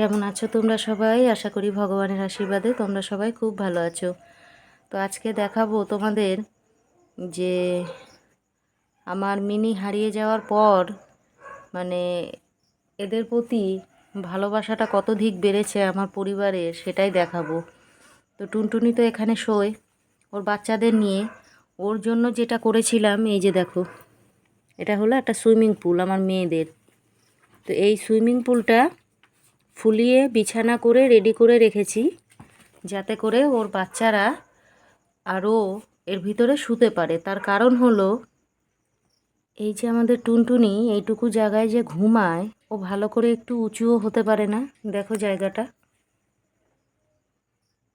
কেমন আছো তোমরা সবাই? আশা করি ভগবানের আশীর্বাদে তোমরা সবাই খুব ভালো আছো। তো আজকে দেখাবো তোমাদের যে আমার মিনি হারিয়ে যাওয়ার পর মানে এদের প্রতি ভালোবাসাটা কত দিক বেড়েছে আমার পরিবারে সেটাই দেখাবো। তো টুনটুনি তো এখানে শোয়, ওর বাচ্চাদের নিয়ে। ওর জন্য যেটা করেছিলাম, এই যে দেখো, এটা হলো একটা সুইমিং পুল আমার মেয়েদের। তো এই সুইমিং পুলটা ফুলিয়ে বিছানা করে রেডি করে রেখেছি, যাতে করে ওর বাচ্চারা আরও এর ভিতরে শুতে পারে। তার কারণ হলো, এই যে আমাদের টুনটুনি এইটুকু জায়গায় যে ঘুমায়, ও ভালো করে একটু উঁচুও হতে পারে না। দেখো জায়গাটা।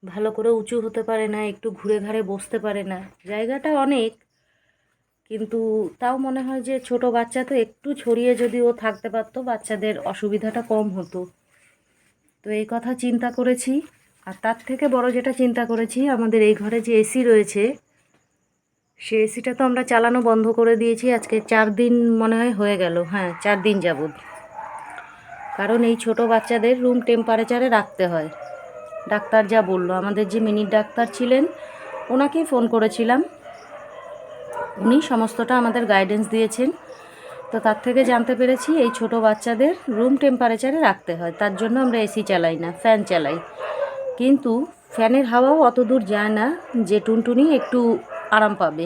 ভালো করে উঁচু হতে পারে না, একটু ঘুরে ঘাড়ে বসতে পারে না। জায়গাটা অনেক, কিন্তু তাও মনে হয় যে ছোট বাচ্চা তো একটু ছড়িয়ে যদি ও থাকতে পারতো, বাচ্চাদের অসুবিধাটা কম হতো। তো এই কথা চিন্তা করেছি, আর তার থেকে বড় যেটা চিন্তা করেছি, আমাদের এই ঘরে যে এসি রয়েছে সে এসিটা তো আমরা চালানো বন্ধ করে দিয়েছি, আজকে চার দিন মনে হয় হয়ে গেল হ্যাঁ চার দিন যাবৎ। কারণ এই ছোট বাচ্চাদের রুম টেম্পারেচারে রাখতে হয়। ডাক্তার যা বলল, আমাদের যে মিনিট ডাক্তার ছিলেন, ওনাকেই ফোন করেছিলাম। উনি সমস্তটা আমাদের গাইডেন্স দিয়েছেন। তো তার থেকে জানতে পেরেছি এই ছোট বাচ্চাদের রুম টেম্পারেচারে রাখতে হয়। তার জন্য আমরা এসি চালাই না ফ্যান চালাই। কিন্তু ফ্যানের হাওয়াও অত দূর যায় না যে টুনটুনি একটু আরাম পাবে।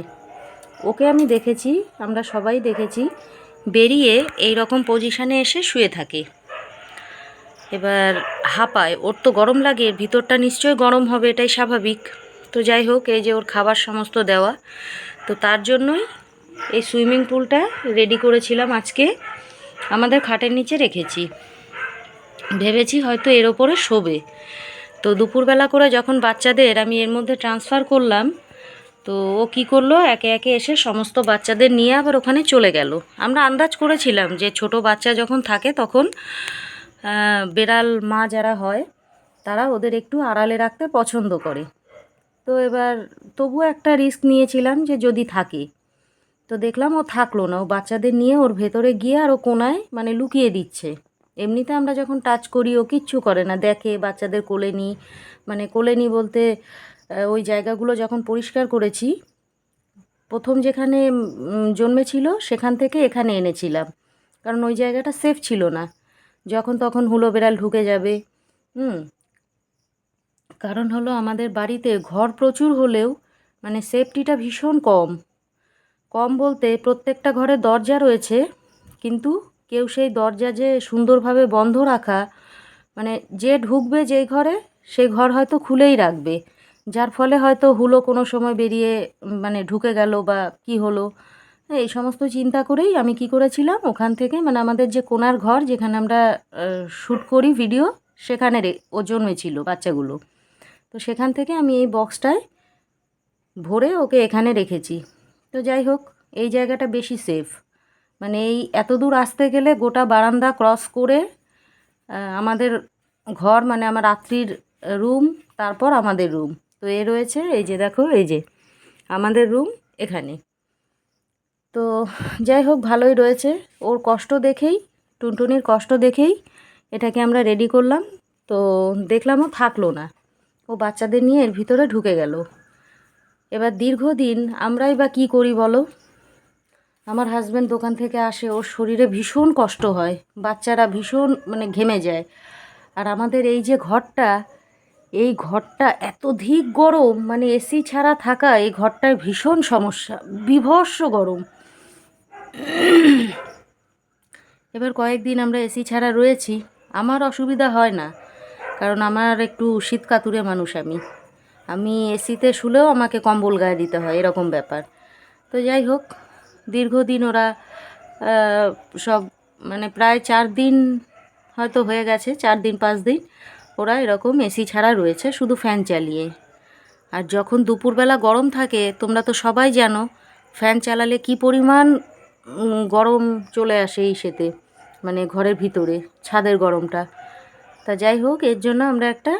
ওকে আমি দেখেছি, আমরা সবাই দেখেছি, বেরিয়ে এই রকম পজিশানে এসে শুয়ে থাকে। এবার হাঁপায়, ওর তো গরম লাগে ভিতরটা নিশ্চয়ই গরম হবে, এটাই স্বাভাবিক। তো যাই হোক, এই যে ওর খাবার সমস্ত দেওয়া, তো তার জন্যই এই সুইমিং পুলটা রেডি করেছিলাম আজকে। আমাদের খাটের নিচে রেখেছি। ভেবেছি হয়তো এর ওপরে শোবে। তো দুপুরবেলা করে যখন বাচ্চাদের আমি এর মধ্যে ট্রান্সফার করলাম, তো ও কী করল, একে একে এসে সমস্ত বাচ্চাদের নিয়ে আবার ওখানে চলে গেল। আমরা আন্দাজ করেছিলাম যে ছোট বাচ্চা যখন থাকে তখন বেড়াল মা যারা হয়, তারা ওদের একটু আড়ালে রাখতে পছন্দ করে। তো এবার তবুও একটা রিস্ক নিয়েছিলাম যে যদি থাকে। তো দেখলাম ও থাকল না। ও বাচ্চাদের নিয়ে ওর ভেতরে গিয়ে আর ও কোনায় মানে লুকিয়ে দিচ্ছে। এমনিতে আমরা যখন টাচ করি, ও কিচ্ছু করে না। দেখে বাচ্চাদের কোলে নিই মানে কোলে নিই বলতে ওই জায়গাগুলো যখন পরিষ্কার করেছি, প্রথম যেখানে জন্মেছিল, সেখান থেকে এখানে এনেছিলাম। কারণ ওই জায়গাটা সেফ ছিল না। যখন তখন হুলো বেড়াল ঢুকে যাবে। হুম। কারণ হলো আমাদের বাড়িতে ঘর প্রচুর হলেও মানে সেফটিটা ভীষণ কম। কম বলতে প্রত্যেকটা ঘরে দরজা রয়েছে, কিন্তু কেউ সেই দরজা যে সুন্দরভাবে বন্ধ রাখা মানে যে ঢুকবে যেই ঘরে সেই ঘর হয়তো খুলেই রাখবে। যার ফলে হয়তো হুলো কোনো সময় বেরিয়ে মানে ঢুকে গেল বা কি হলো, এই সমস্ত চিন্তা করেই আমি কি করেছিলাম, ওখান থেকে মানে আমাদের যে কোনার ঘর, যেখানে আমরা শ্যুট করি ভিডিও, সেখানে ও জন্মেছিল বাচ্চাগুলো। তো সেখান থেকে আমি এই বক্সটায় ভরে ওকে এখানে রেখেছি। তো যাই হোক, এই জায়গাটা বেশি সেফ মানে এই এত দূর আসতে গেলে গোটা বারান্দা ক্রস করে আমাদের ঘর মানে আমার রাত্রির রুম তারপর আমাদের রুম তো এ রয়েছে, এই যে দেখো, এই যে আমাদের রুম এখানে। তো যাই হোক, ভালোই রয়েছে। ওর কষ্ট দেখেই, টুনটুনির কষ্ট দেখেই এটাকে আমরা রেডি করলাম। তো দেখলাম ও থাকল না। ও বাচ্চাদের নিয়ে এর ভিতরে ঢুকে গেল। এবার দীর্ঘদিন আমরাই বা কী করি বলো? আমার হাজব্যান্ড দোকান থেকে আসে, ওর শরীরে ভীষণ কষ্ট হয়, বাচ্চারা ভীষণ মানে ঘেমে যায়। আর আমাদের এই যে ঘরটা, এই ঘরটা এতধিক গরম মানে এসি ছাড়া থাকা এই ঘরটায় ভীষণ সমস্যা, বিভৎস গরম। এবার কয়েকদিন আমরা এসি ছাড়া রয়েছি, আমার অসুবিধা হয় না, কারণ আমার একটু শীত কাতুরে মানুষ আমি। আমি এসিতে শুলেও আমাকে কম্বল গায়ে দিতে হয়, এরকম ব্যাপার। তো যাই হোক, দীর্ঘদিন ওরা সব মানে প্রায় চার দিন হয়তো হয়ে গেছে, চার দিন, পাঁচ দিন, ওরা এরকম এসি ছাড়া রয়েছে, শুধু ফ্যান চালিয়ে। আর যখন দুপুরবেলা গরম থাকে, তোমরা তো সবাই জানো ফ্যান চালালে কি পরিমাণ গরম চলে আসে এই সেতে মানে ঘরের ভিতরে, ছাদের গরমটা। তা যাই হোক, এর জন্য আমরা একটা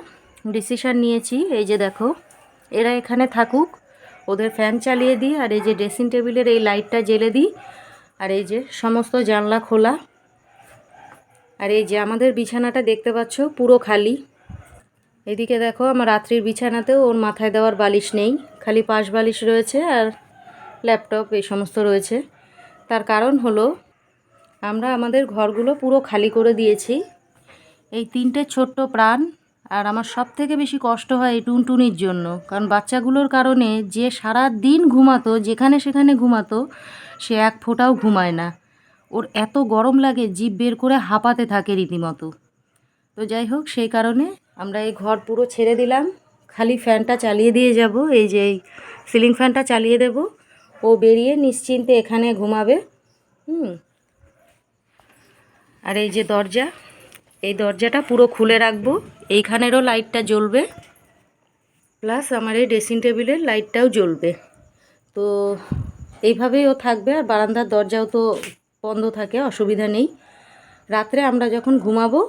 ডিসিশান নিয়েছি, এই যে দেখো, এরা এখানে থাকুক, ওদের ফ্যান চালিয়ে দিই, আর এই যে ড্রেসিং টেবিলের এই লাইটটা জ্বেলে দিই, আর এই যে সমস্ত জানলা খোলা। আর এই যে আমাদের বিছানাটা দেখতে পাচ্ছ, পুরো খালি। এদিকে দেখো, আমার রাত্রির বিছানাতেও ওর মাথায় দেওয়ার বালিশ নেই, খালি পাশ বালিশ রয়েছে আর ল্যাপটপ এই সমস্ত রয়েছে। তার কারণ হলো, আমরা আমাদের ঘরগুলো পুরো খালি করে দিয়েছি। এই তিনটে ছোট্ট প্রাণ আর আমার সব থেকে বেশি কষ্ট হয় এই টুনটুনির জন্য। কারণ বাচ্চাগুলোর কারণে যে সারা দিন ঘুমাতো, যেখানে সেখানে ঘুমাতো, সে এক ফোঁটাও ঘুমায় না। ওর এত গরম লাগে, জিভ বের করে হাঁপাতে থাকে রীতিমতো। তো যাই হোক, সেই কারণে আমরা এই ঘর পুরো ছেড়ে দিলাম। খালি ফ্যানটা চালিয়ে দিয়ে যাব, এই যে এই সিলিং ফ্যানটা চালিয়ে দেব। ও বেরিয়ে নিশ্চিন্তে এখানে ঘুমাবে। হুম। আর এই যে দরজা এই দরজাটা পুরো খুলে রাখব। এইখানেরও লাইটটা জ্বলবে। প্লাস আমার এই ড্রেসিং টেবিলের লাইটটাও জ্বলবে। তো এইভাবেই ও থাকবে আর বারান্দার দরজাও তো বন্ধ থাকে অসুবিধা নেই। রাত্রে আমরা যখন ঘুমাবো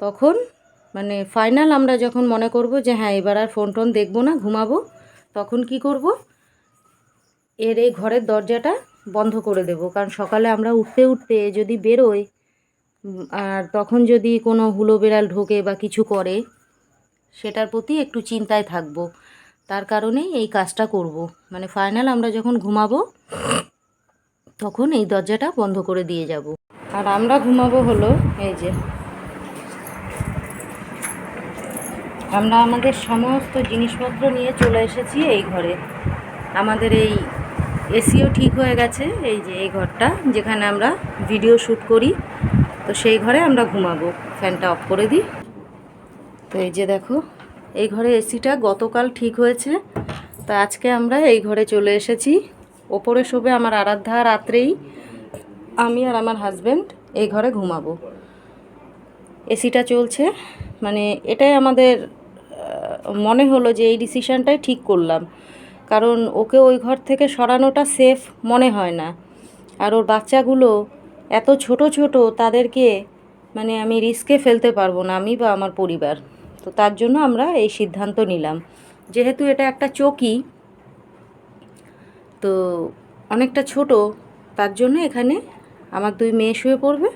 তখন মানে ফাইনাল আমরা যখন মনে করব যে হ্যাঁ এবার আর ফোন টোন দেখব না ঘুমাবো তখন কি করব? এর এই ঘরের দরজাটা বন্ধ করে দেব। কারণ সকালে আমরা উঠতে উঠতে যদি উম, আর তখন যদি কোনো হুলো বেড়াল ঢোকে বা কিছু করে, সেটার প্রতি একটু চিন্তায় থাকব। তার কারণেই এই কাজটা করব। মানে ফাইনাল আমরা যখন ঘুমাবো, তখন এই দরজাটা বন্ধ করে দিয়ে যাব। আর আমরা ঘুমাবো হলো, এই যে, আমরা আমাদের সমস্ত জিনিসপত্র নিয়ে চলে এসেছি এই ঘরে। আমাদের এই এসিও ঠিক হয়ে গেছে, এই যে এই ঘরটা, যেখানে আমরা ভিডিও শ্যুট করি। তো সেই ঘরে আমরা ঘুমাবো। ফ্যানটা অফ করে দিই। তো এই যে দেখো, এই ঘরে এসিটা গতকাল ঠিক হয়েছে। তো আজকে আমরা এই ঘরে চলে এসেছি। ওপরে শোবে আমার আরাধ্যা, রাত্রেই আমি আর আমার হাজব্যান্ড এই ঘরে ঘুমাবো। এসিটা চলছে। মানে এটাই আমাদের মনে হলো যে এই ডিসিশানটাই ঠিক করলাম। কারণ ওকে ওই ঘর থেকে সরানোটা সেফ মনে হয় না। আর ওর বাচ্চাগুলো এত ছোট ছোট তাদেরকে মানে আমি রিস্কে ফেলতে পারব না, আমি বা আমার পরিবার। তো তার জন্য আমরা এই সিদ্ধান্ত নিলাম। যেহেতু এটা একটা চকি, তো অনেকটা ছোট, তার জন্য এখানে আমার দুই মেয়ে শুয়ে পড়বে।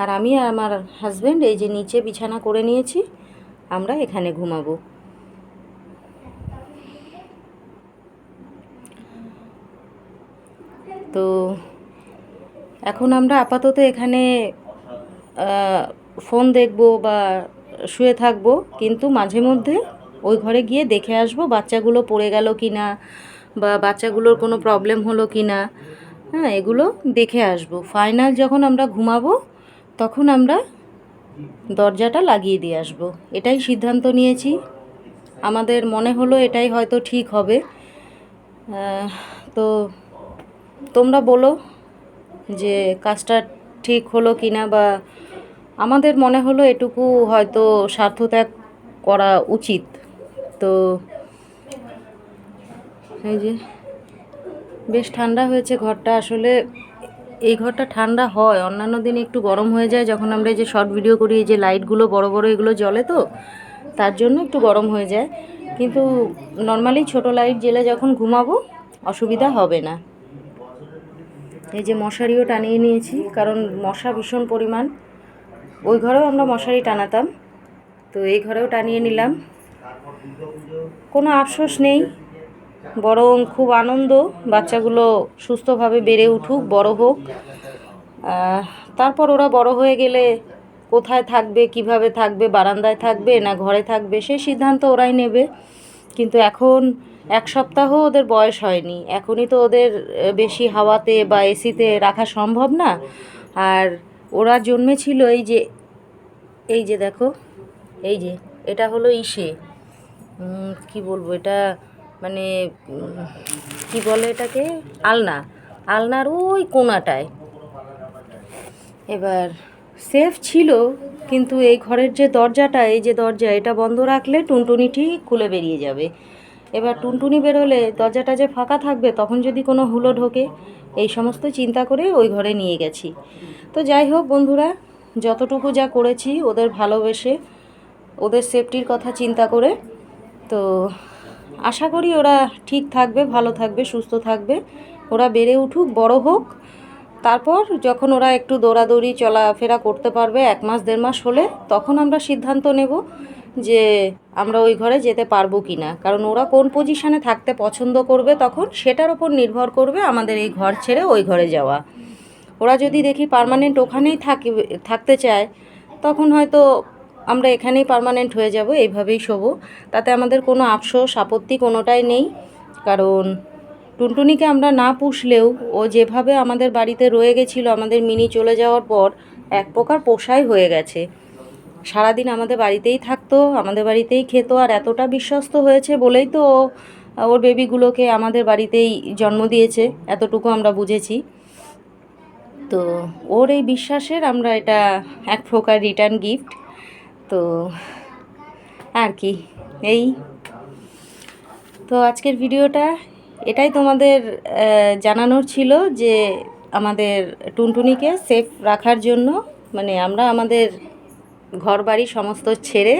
আর আমি আর আমার হাজব্যান্ড এই যে নিচে বিছানা করে নিয়েছি, আমরা এখানে ঘুমাবো। তো এখন আমরা আপাতত এখানে ফোন দেখব বা শুয়ে থাকব, কিন্তু মাঝে মধ্যে ওই ঘরে গিয়ে দেখে আসব বাচ্চাগুলো পড়ে গেল কি না বা বাচ্চাগুলোর কোনো প্রবলেম হলো কি না হ্যাঁ এগুলো দেখে আসব। ফাইনাল যখন আমরা ঘুমাবো, তখন আমরা দরজাটা লাগিয়ে দিয়ে আসব। এটাই সিদ্ধান্ত নিয়েছি। আমাদের মনে হলো এটাই হয়তো ঠিক হবে। তো তোমরা বলো যে কাজটা ঠিক হলো কি না বা আমাদের মনে হলো এটুকু হয়তো স্বার্থত্যাগ করা উচিত। তো এই যে বেশ ঠান্ডা হয়েছে ঘরটা। আসলে এই ঘরটা ঠান্ডা হয়, অন্যান্য দিন একটু গরম হয়ে যায় যখন আমরা এই যে শর্ট ভিডিও করি, এই যে লাইটগুলো বড় বড় এগুলো জ্বলে তো, তার জন্য একটু গরম হয়ে যায়। কিন্তু নর্মালি ছোট লাইট জেলে যখন ঘুমাবো, অসুবিধা হবে না। এই যে মশারিও টানিয়ে নিয়েছি, কারণ মশা ভীষণ পরিমাণ। ওই ঘরেও আমরা মশারি টানাতাম, তো এই ঘরেও টানিয়ে নিলাম। কোনো আফসোস নেই, বরং খুব আনন্দ, বাচ্চাগুলো সুস্থভাবে বেড়ে উঠুক, বড় হোক। তারপর ওরা বড় হয়ে গেলে কোথায় থাকবে, কীভাবে থাকবে, বারান্দায় থাকবে না ঘরে থাকবে সেই সিদ্ধান্ত ওরাই নেবে। কিন্তু এখন এক সপ্তাহ ওদের বয়স হয়নি। এখনই তো ওদের বেশি হাওয়াতে বা এসিতে রাখা সম্ভব না। আর ওরা জন্মেছিল এই যে এই যে দেখো, এই যে, এটা হলো ইসে। কি বলব এটা মানে কি বলে এটাকে? আলনা। আলনার ওই কোনাটায়। এবার, সেফ ছিল, কিন্তু এই ঘরের যে দরজাটা, এই যে দরজা, এটা বন্ধ রাখলে টুনটুনি ঠিক খুলে বেরিয়ে যাবে। এবার টুনটুনি বেরোলে দরজাটা যে ফাঁকা থাকবে, তখন যদি কোনো হুলো ঢোকে, এই সমস্ত চিন্তা করে ওই ঘরে নিয়ে গেছি। তো যাই হোক বন্ধুরা, যতটুকু যা করেছি ওদের ভালোবেসে, ওদের সেফটির কথা চিন্তা করে, তো আশা করি ওরা ঠিক থাকবে, ভালো থাকবে, সুস্থ থাকবে। ওরা বেড়ে উঠুক, বড় হোক। তারপর যখন ওরা একটু দৌড়াদৌড়ি, চলাফেরা করতে পারবে, এক মাস, দেড় মাস হলে, তখন আমরা সিদ্ধান্ত নেব যে আমরা ওই ঘরে যেতে পারব কি না কারণ ওরা কোন পজিশানে থাকতে পছন্দ করবে তখন সেটার ওপর নির্ভর করবে আমাদের এই ঘর ছেড়ে ওই ঘরে যাওয়া। ওরা যদি দেখি পারমানেন্ট ওখানেই থাকি থাকতে চায়, তখন হয়তো আমরা এখানেই পারমানেন্ট হয়ে যাব, এইভাবেই শোবো। তাতে আমাদের কোনো আফসোস, আপত্তি কোনোটাই নেই। কারণ টুনটুনিকে আমরা না পুষলেও ও যেভাবে আমাদের বাড়িতে রয়ে গেছিল, আমাদের মিনি চলে যাওয়ার পর এক প্রকার পোষাই হয়ে গেছে। সারাদিন আমাদের বাড়িতেই থাকতো, আমাদের বাড়িতেই খেতো আর এতটা বিশ্বস্ত হয়েছে বলেই তো ওর বেবিগুলোকে আমাদের বাড়িতেই জন্ম দিয়েছে, এতটুকু আমরা বুঝেছি। তো ওর এই বিশ্বাসের আমরা এটা এক প্রকার রিটার্ন গিফট তো আর কি, এই। তো আজকের ভিডিওটা এটাই তোমাদের জানানোর ছিল যে আমাদের টুনটুনিকে সেফ রাখার জন্য মানে আমরা আমাদের ঘর বাড়ি সমস্ত ছেড়ে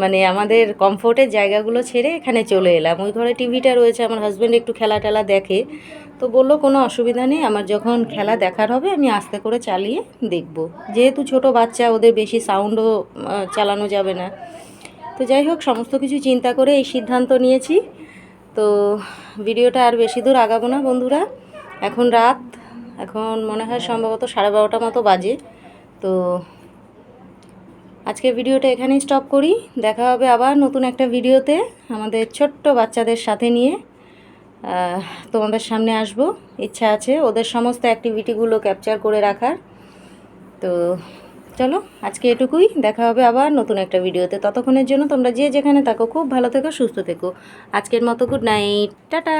মানে আমাদের কমফোর্টের জায়গাগুলো ছেড়ে এখানে চলে এলাম। ওই ঘরে টিভিটা রয়েছে, আমার হাজব্যান্ড একটু খেলা টেলা দেখে। তো বলল, কোনো অসুবিধা নেই, আমার যখন খেলা দেখার হবে, আমি আস্তে করে চালিয়ে দেখব। যেহেতু ছোট বাচ্চা, ওদের বেশি সাউন্ডও চালানো যাবে না। তো যাই হোক, সমস্ত কিছু চিন্তা করে এই সিদ্ধান্ত নিয়েছি। তো ভিডিওটা আর বেশি দূর আগাবো না, বন্ধুরা। এখন রাত, এখন মনে হয় সম্ভবত সাড়ে বারোটা মতো বাজে। তো আজকের ভিডিওটা এখানেই স্টপ করি। দেখা হবে আবার নতুন একটা ভিডিওতে আমাদের ছোট্ট বাচ্চাদের সাথে নিয়ে। তোমাদের সামনে আসব। ইচ্ছা আছে ওদের সমস্ত অ্যাক্টিভিটিগুলো ক্যাপচার করে রাখার। তো চলো, আজকে এটুকুই। দেখা হবে আবার নতুন একটা ভিডিওতে। ততক্ষণের জন্য তোমরা যে যেখানে থাকো, খুব ভালো থেকো, সুস্থ থেকো। আজকের মতো গুড নাইট টাটা!